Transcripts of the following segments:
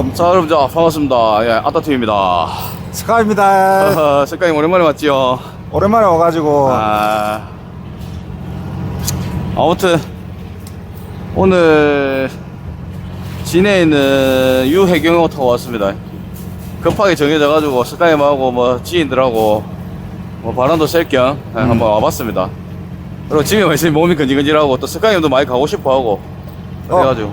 뭐자 여러분 자 반갑습니다. 예 아따팀입니다. 스카입니다. 색깔이 오랜만에 왔지요. 오랜만에 와가지고. 아. 아무튼 오늘 진해에 있는 유해경호 타고 왔습니다. 급하게 정해져가지고 스카이하고 뭐 지인들하고 뭐 바람도 쐴겸 예, 음. 한번 와봤습니다. 그리고 집에 와 있으니 몸이 근질근질하고 또 스카이도 많이 가고 싶어하고 그래가지고.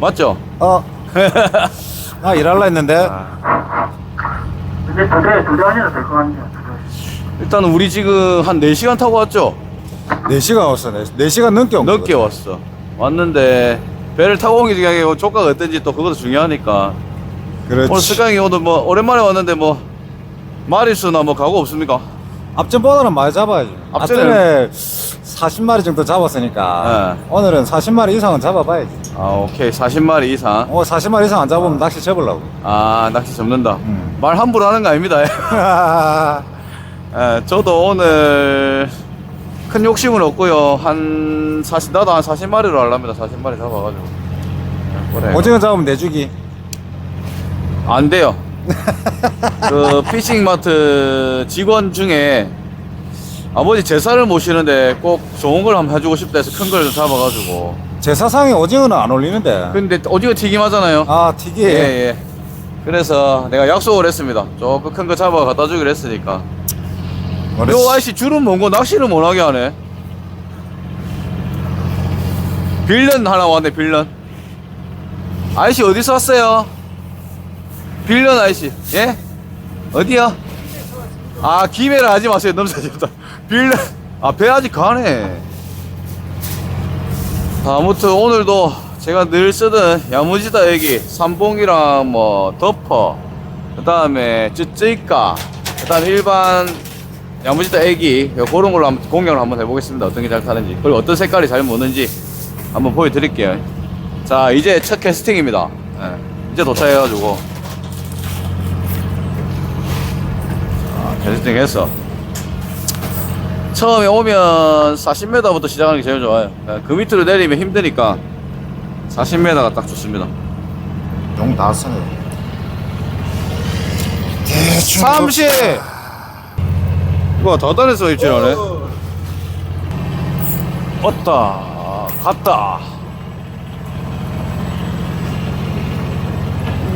맞죠? 어. 나 일할라 했는데 이제 두 대, 두대 아니라 될것 같네요. 일단 우리 지금 한 4시간 타고 왔죠? 4시간 왔어. 4시간 넘게 온 늦게 거거든. 왔어. 왔는데 배를 타고 온 게 중요한 게 아니고 조가가 어떤지 또 그것도 중요하니까. 그렇지. 오늘 스카이 오늘 뭐 오랜만에 왔는데 뭐 마리수나 뭐 가고 없습니까? 앞전보다는 많이 잡아야지. 앞전에- 앞전에 40마리 정도 잡았으니까 네. 오늘은 40마리 이상은 잡아봐야지. 아 오케이 40마리 이상. 어 40마리 이상 안 잡으면 낚시 접으려고. 아 낚시 접는다. 음. 말 함부로 하는 거 아닙니다. 예, 저도 오늘 큰 욕심은 없고요. 한 40, 나도 한 40마리로 하랍니다. 40마리 잡아가지고. 예, 그래. 오징어 잡으면 내주기. 안 돼요. 그 피싱마트 직원 중에 아버지 제사를 모시는데 꼭 좋은 걸 한번 해주고 싶다 해서 큰 걸 잡아가지고. 제사상에 오징어는 안 올리는데. 근데 오징어 튀김 하잖아요. 아 튀기. 예, 예. 그래서 내가 약속을 했습니다. 조금 큰 거 잡아 갖다 주기로 했으니까. 요 아저씨 줄은 뭔고 낚시를 못하게 하네. 빌런 하나 왔네, 빌런. 아저씨 어디서 왔어요? 빌런 아저씨, 예? 어디야? 아, 기회를 하지 마세요. 잘했다. 빌런. 아, 배 아직 가네. 자, 아무튼 오늘도 제가 늘 쓰던 야무지다 여기 삼봉이랑 뭐 덮어 그 다음에 쯔쯔이까 그 다음에 일반 야무지다 애기 그런 걸로 한번 공략을 한번 해보겠습니다 어떤 게 잘 타는지 그리고 어떤 색깔이 잘 무는지 한번 보여드릴게요 자 이제 첫 캐스팅입니다 예, 이제 도착해가지고 자, 캐스팅해서. 처음에 오면 40m부터 시작하는 게 제일 좋아요. 예, 그 밑으로 내리면 힘드니까 40m가 딱 좋습니다. 쓰네. 대충. 30! 이거 더 다른서 입질하네. 왔다 갔다.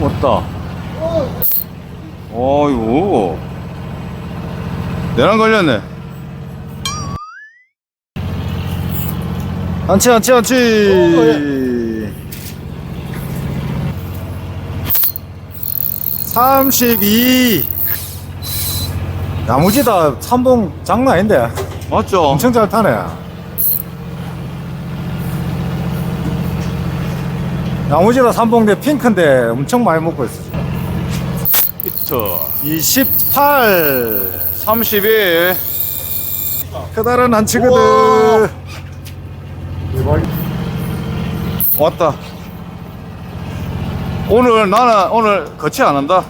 왔다. 어이구 내랑 걸렸네 안치 안치 안치. 삼십이. 야무지다 삼봉 장난 아닌데 맞죠? 엄청 잘 타네. 야무지다 삼봉대 핑크인데 엄청 많이 먹고 있어. 히트 28. 31 그달은 안 치거든. 왔다. 오늘 나는 오늘 거치 안 한다.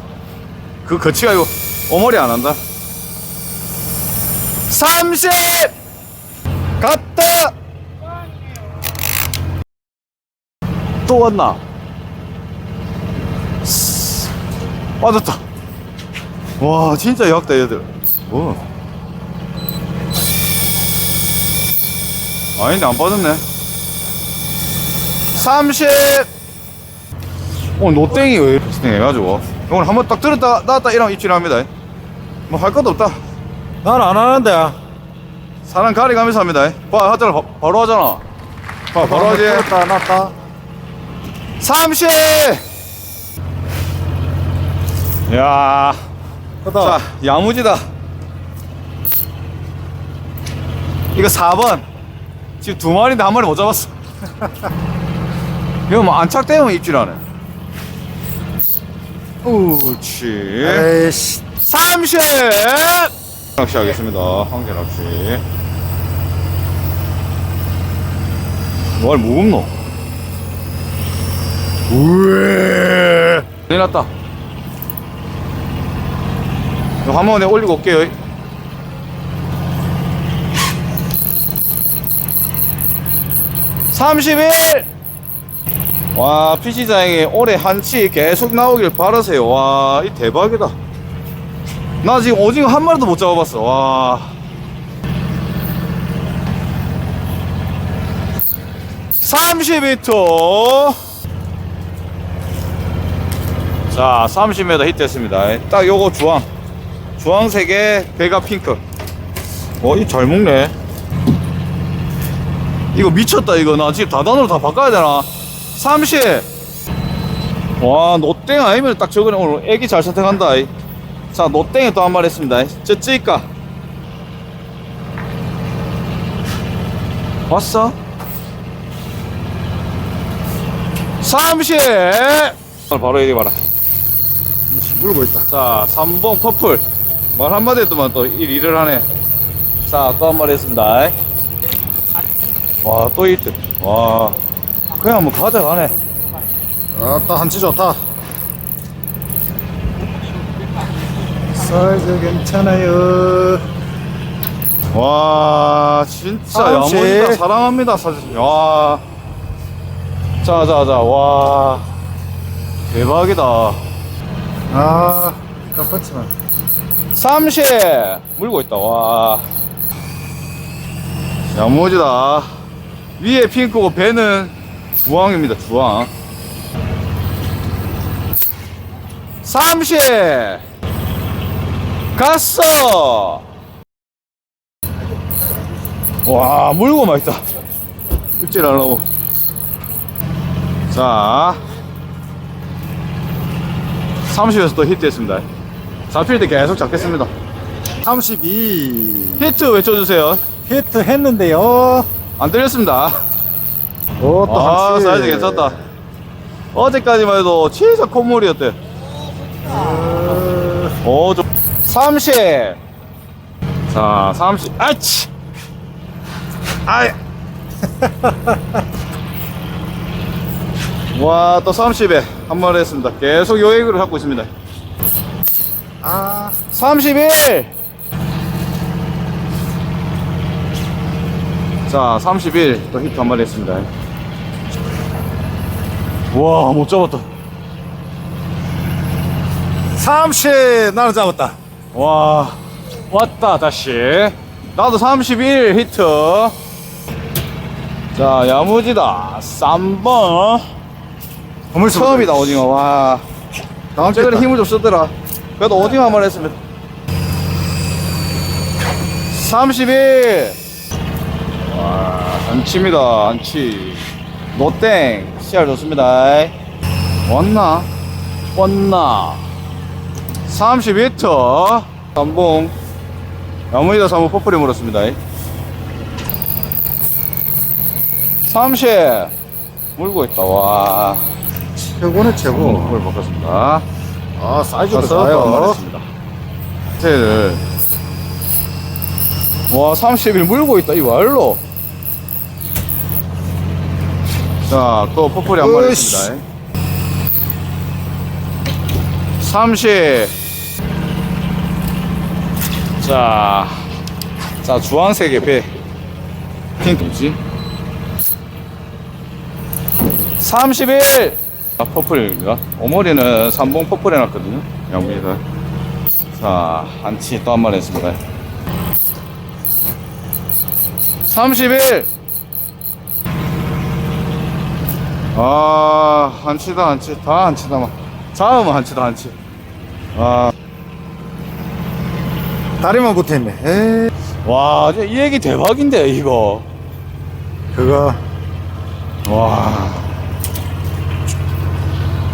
그 거치가 아니고 오머리 안 한다. 30! 갔다! 또 왔나? 쓰, 빠졌다. 와, 진짜 약다, 얘들. 뭐. 아닌데, 안 빠졌네. 30! 오늘 노땡이 왜 이렇게 해가지고 오늘 한번 딱 들었다 나왔다 이러면 입질합니다 뭐 할 것도 없다 난 안 하는데. 사람 가리가면서 합니다 봐 바, 바로 하잖아 봐 바로 하지 다 났다. 30! 야 그다. 자, 야무지다. 이거 4번. 지금 두 마리인데 한 마리 못 잡았어. 이거 뭐 안착되면 입질하네. 우치. 에이씨. 30! 낚시 하겠습니다. 황제 낚시. 뭘 무겁노? 우에 큰일 났다. 이거 한번 내가 올리고 올게요. 31! 와, PC장에 올해 한치 계속 나오길 바라세요. 와, 이 대박이다. 나 지금 오징어 한 마리도 못 잡아봤어. 와. 32초. 자, 30m 히트했습니다. 딱 요거 주황. 주황색에 배가 핑크. 어, 이 잘 먹네. 이거 미쳤다, 이거. 나 지금 다단으로 다 바꿔야 되나? 30. 와, 노땡 아니면 딱 저거네. 오늘 애기 잘 선택한다. 이. 자, 노땡에 또한 마리 했습니다. 저 찌까. 왔어? 30! 바로 이리 봐라. 물고 있다. 자, 3번 퍼플. 말 한마디 했더만 또 일, 일을 하네. 자, 또한 마리 했습니다. 와, 또 히트. 와, 그냥 뭐 가져가네. 아따 한치 좋다. 사이즈 괜찮아요. 와, 진짜. 야무지다. 사랑합니다, 사진. 와. 자, 자, 자, 와. 대박이다. 아, 깜빡치만. 30! 물고 있다, 와. 야무지다. 위에 핑크고 배는 주황입니다, 주황. 30! 갔어! 와, 물고 맛있다. 입질 하려고. 자. 30에서 또 히트했습니다. 잡힐 때 계속 잡겠습니다. 32. 히트 외쳐주세요. 히트 했는데요. 안 들렸습니다. 오, 또 아, 한치. 사이즈 괜찮다. 어제까지만 해도 진짜 콧물이었대. 어, 오, 좀. 30. 자, 30. 아치! 아이! 와, 또 30에 한 마리 했습니다. 계속 요액을 갖고 있습니다. 아, 31! 자, 31. 또 히트 한 마리 했습니다. 와, 못 잡았다. 30. 나는 잡았다. 와, 왔다, 다시. 나도 31 히트. 자, 야무지다. 3번. 어물 처음이다, 오징어. 와. 다음 최근에 힘을 좀 쓰더라. 그래도 오징어 한 마리 했습니다. 31. 와, 안치입니다, 안치. 노땡. 씨알 좋습니다. 왔나? 왔나? 32터. 삼봉. 야무지다 삼봉 퍼플이 물었습니다. 30. 물고 있다, 와. 최고네, 최고. 퍼플 바꿨습니다. 아, 사이즈도 좋아요. 와 30일 물고 있다 이 말로 자또 퍼플이 한 마리 으이씨. 있습니다. 30 자, 자 주황색의 배 핑크 뭐지? 31 아, 퍼플입니다 오머리는 삼봉 퍼플 해놨거든요. 양분이다. 자 한치 또한 마리 했습니다. 31 아, 한치다, 한치. 다 한치다, 막. 자음은 한치다, 한치. 아, 다리만 붙어있네. 에이, 와, 이 얘기 대박인데, 이거. 그거. 와.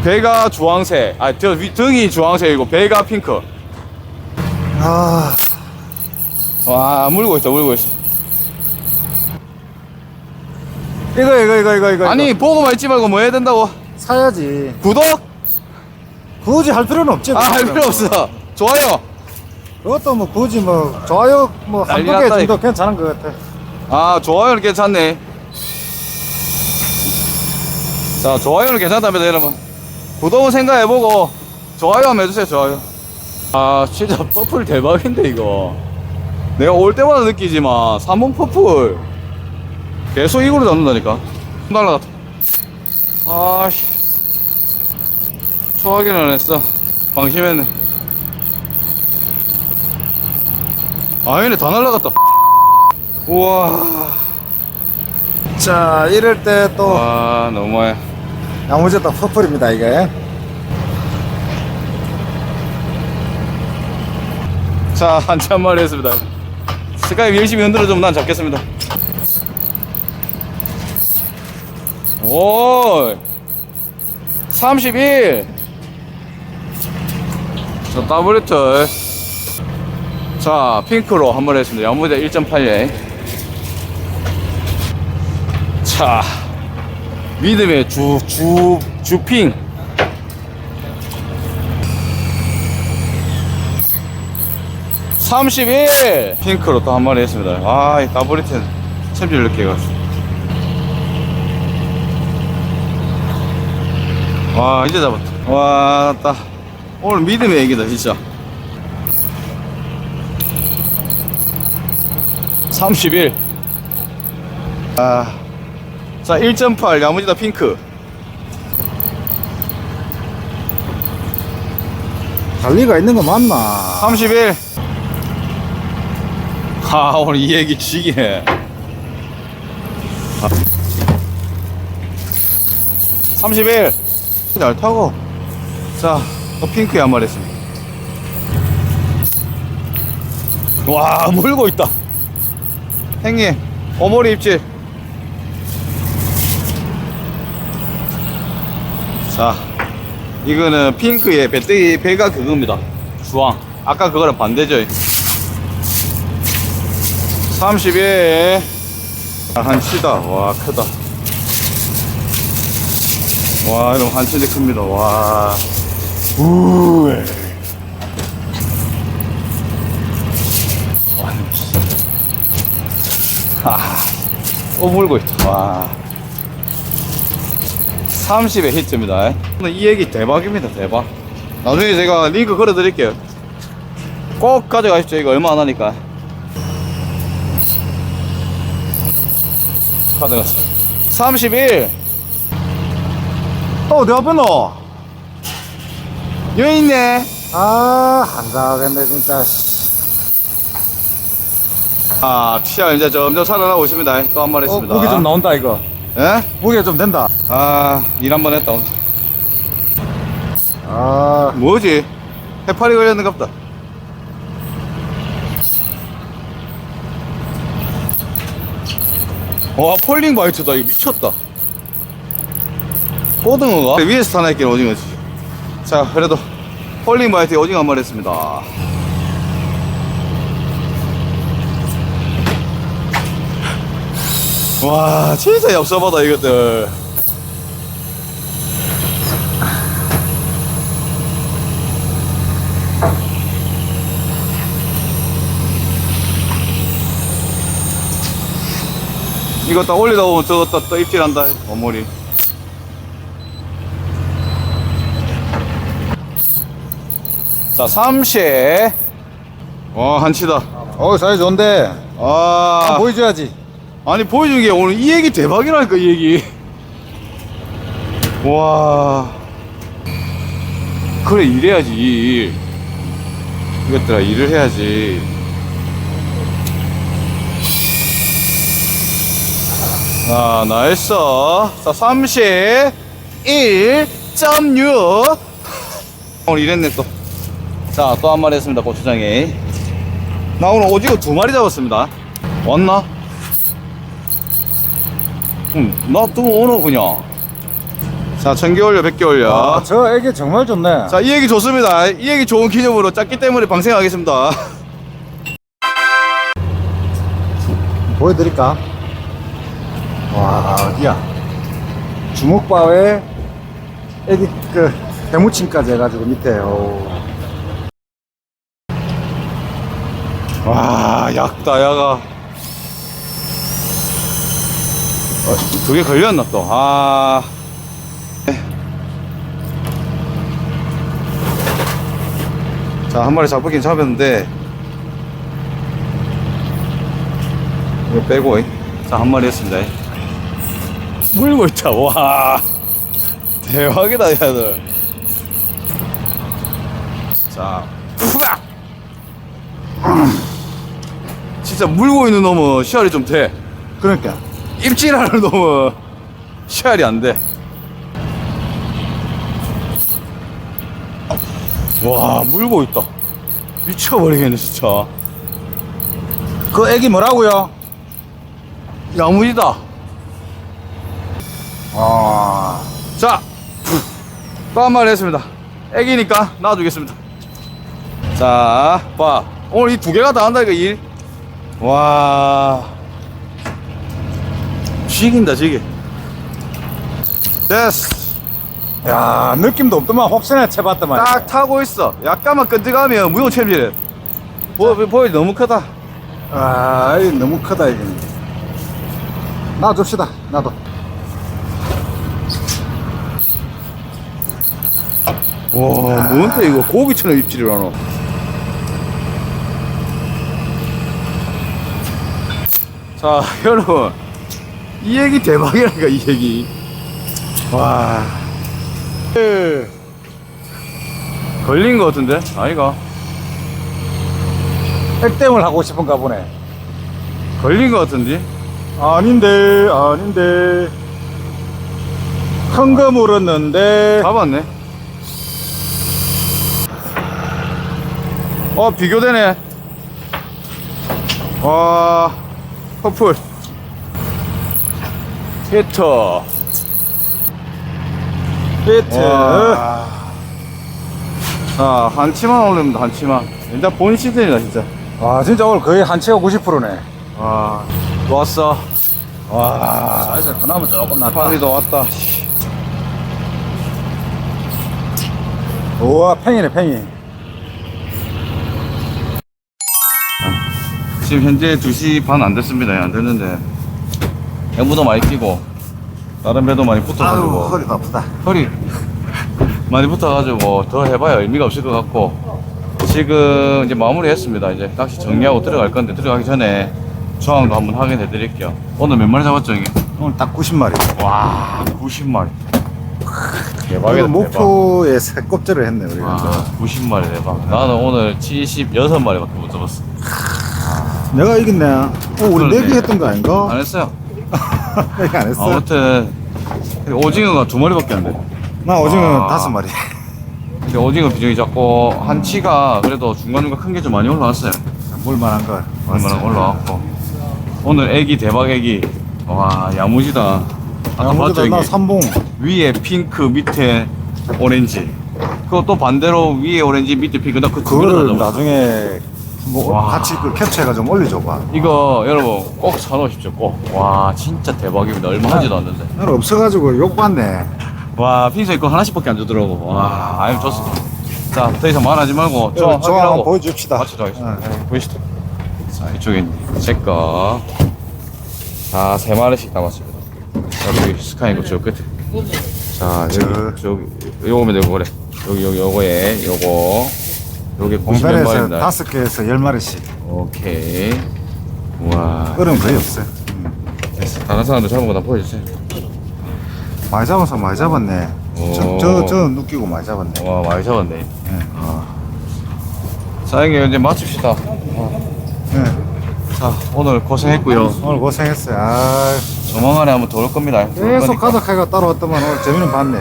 배가 주황색, 아, 저 위, 등이 주황색이고, 배가 핑크. 아, 와, 물고 있다, 물고 있어. 이거, 이거, 이거, 이거, 이거. 아니, 보고만 있지 말고 뭐 해야 된다고? 사야지. 구독? 굳이 할 필요는 없지. 아, 할 필요 없어. 좋아요. 그것도 뭐 굳이 뭐 좋아요 뭐 난리 한두 개 났다, 정도 괜찮은 것 같아. 아, 좋아요는 괜찮네. 자, 좋아요는 괜찮답니다, 여러분. 구독은 생각해보고, 좋아요 한번 해주세요, 좋아요. 아, 진짜 퍼플 대박인데, 이거. 내가 올 때마다 느끼지만, 삼봉 퍼플. 계속 이걸로 잡는다니까. 날라갔다. 아씨. 소화기는 안 했어. 방심했네. 아, 얘네 다 날라갔다. 우와. 자, 이럴 때 또 와, 너무해. 야무졌다 퍼플입니다, 이게. 자, 한참 만에 했습니다. 스카이 열심히 흔들어 주면 난 잡겠습니다. 오! 31! 자, 더블리틀. 자, 핑크로 한 번 했습니다. 연무대 1.8에. 자, 믿음의 주, 주, 주핑. (31) 핑크로 또한 마리 했습니다 아 이 더블리텐 챔피언 이렇게 해가지고 와 이제 잡았다 와따 오늘 믿음의 얘기다 진짜 31 아, 자 1.8 야무지다 핑크 달리가 있는 거 맞나? 31. 아, 오늘 이 얘기 지기네. 아. 31. 잘 타고. 자, 또 핑크에 한 마리 했습니다. 와, 물고 있다. 형님, 오머리 입질. 자, 이거는 핑크의 배때기 배가 그겁니다. 주황. 아까 그거랑 반대죠. 30에 한 치다. 와, 크다. 와, 이런 한치인데 큽니다. 와. 우. 와, 아, 또 물고 있다. 와. 30의 히트입니다. 오늘 이 얘기 대박입니다. 대박. 나중에 제가 링크 걸어 드릴게요. 꼭 가져가십시오. 이거 얼마 안 하니까. 가져갔어. 31. 또 어디 가보노? 여기 있네. 아, 한가하겠네, 진짜. 씨. 아, 치아 이제 점점 살아나고 있습니다. 또 한 마리 어, 했습니다. 고기 좀 나온다, 이거. 예? 고기가 좀 된다. 아, 일 한 번 했다. 오늘. 아, 뭐지? 해파리 걸렸는가 보다. 와, 폴링 바이트다. 이거 미쳤다. 꼬등어가? 위에서 타나있긴 오징어지. 자, 그래도 폴링 바이트 오징어 한 마리 했습니다. 와, 진짜 엽서바다, 이것들. 이거 딱 올리다 보면 저거 또, 또 입질한다 어머리 자 삼시 와 한치다. 어, 사이 좋은데. 아. 아, 보여줘야지. 아니 보여준 게 오늘 이 얘기 대박이라니까 이 얘기. 와. 그래 이래야지 일. 이것들아 일을 해야지. 아 나이스. 자 31.6 오늘 이랬네 또 자 또 한 마리 했습니다 고추장에 나 오늘 오징어 두 마리 잡았습니다 왔나? 응, 나또 오늘 그냥. 자, 천개 올려, 백개 올려. 아, 저 애기 정말 좋네. 자, 이 얘기 좋습니다. 이 얘기 좋은 기념으로 짧기 때문에 방생하겠습니다. 보여드릴까? 와, 어디야? 주먹밥에 애기 그 대무침까지 해가지고 밑에, 오. 와, 약다, 야가. 어, 그게 걸렸나 또. 아. 네. 자, 한 마리 잡긴 잡았는데. 이거 빼고. 자, 한 마리 했습니다. 물고 있다. 와. 대박이다, 얘들. 자, 후가! 진짜 물고 있는 놈은 시알이 좀 돼. 그러니까. 입질하는 놈은 시알이 안 돼. 와, 물고 있다. 미쳐버리겠네, 진짜. 그 애기 뭐라고요? 야무지다. 아. 자, 또한 마리 했습니다. 애기니까 놔두겠습니다. 자, 봐. 오늘 이 두 개가 다 한다니까, 일. 와. 죽인다, 죽이. 됐어. 야, 느낌도 없더만 혹시나 채봤더만. 딱 타고 있어. 약간만 끈적하면 무용 챔질해. 보, 보이 너무 크다. 아, 이 너무 크다 이게. 놔줍시다. 나도. 와, 뭔데 이거 고기처럼 입질을 하노. 자, 여러분. 이 얘기 대박이라니까, 이 얘기. 와. 걸린 거 같은데? 아이가. 액땜을 하고 싶은가 보네. 걸린 거 같은데? 아닌데, 아닌데. 큰 거 물었는데. 잡았네. 어, 비교되네. 와, 퍼플. 히터. 히트. 와. 자, 한 치만 올립니다, 한 치만. 일단 본 시즌이다, 진짜. 와, 진짜 오늘 거의 한 치가 90%네. 와, 왔어. 와, 사이즈 그나마 조금 낫다. 파리도 왔다. 우와, 팽이네, 팽이. 지금 현재 2시 반 안 됐습니다. 안 됐는데. 앵무도 많이 끼고, 다른 배도 많이 붙어가지고. 허리가 아프다. 허리 많이 붙어가지고 더 해봐야 의미가 없을 것 같고 지금 이제 마무리했습니다 이제 낚시 정리하고 들어갈 건데 들어가기 전에 조항도 한번 확인해 드릴게요 오늘 몇 마리 잡았죠 이게? 오늘 딱 90마리. 와 90마리 오늘 대박이다 목표에 새 껍질을 했네, 우리가. 90마리 대박 나는 오늘 76마리밖에 못 잡았어 내가 이겼네. 어, 우리 그러네. 내기 했던 거 아닌가? 안 했어요 내기 안 했어. 아무튼 오징어가 두 마리밖에 안 돼 나 오징어 아. 다섯 마리. 근데 오징어 비중이 작고 한 치가 그래도 중간중간 큰 게 좀 많이 올라왔어요 물만한 거. 얼마나 올라왔고 오늘 애기 대박 애기 와 야무지다 아까 봤죠 나 이게 삼봉. 위에 핑크 밑에 오렌지 그것도 반대로 위에 오렌지 밑에 핑크 나그 그거를 나중에 뭐 와. 같이 그 캡처해가 좀 올려줘봐. 이거 여러분 꼭 사놓으십시오 꼭 와 진짜 대박입니다. 얼마 하지도 않는데. 나는 없어가지고 욕 받네. 와 핑크색 거 하나씩밖에 안 주더라고. 와 아유 좋습니다. 자 더 이상 말하지 말고 저 저 한번 확인하고 보여줍시다. 맞춰 하겠습니다. 응. 네, 보이시죠? 자 이쪽에 제거. 자세 마리씩 남았습니다. 여기 스카이 거저 끝에. 자 여기 저기 요거면 되고 그래. 여기 여기 요거에 요거 요게 90몇 공단에서 마리입니다 다섯 개에서 열 마리씩. 오케이 우와 얼음 거의 없어. 음. 됐어 다른 사람들 잡은 거다 보여주세요 많이 잡아서 많이 잡았네. 오. 저, 저, 저 느끼고 많이 잡았네. 와 많이 잡았네 네. 자 형님 이제 마칩시다 네. 자 오늘 고생했고요 오늘 고생했어요. 아, 조만간에 한번 더올 겁니다. 계속 가득하게 따라왔더만 오늘 재미는 봤네.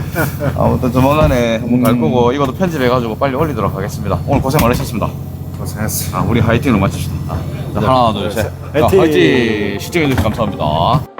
아무튼 조만간에 한번 갈 음. 거고 이것도 편집해가지고 빨리 올리도록 하겠습니다. 오늘 고생 많으셨습니다. 고생했어. 아 우리 화이팅으로 마칩시다. 아, 자, 하나 둘셋. 화이팅! 화이팅! 시청해주셔서 감사합니다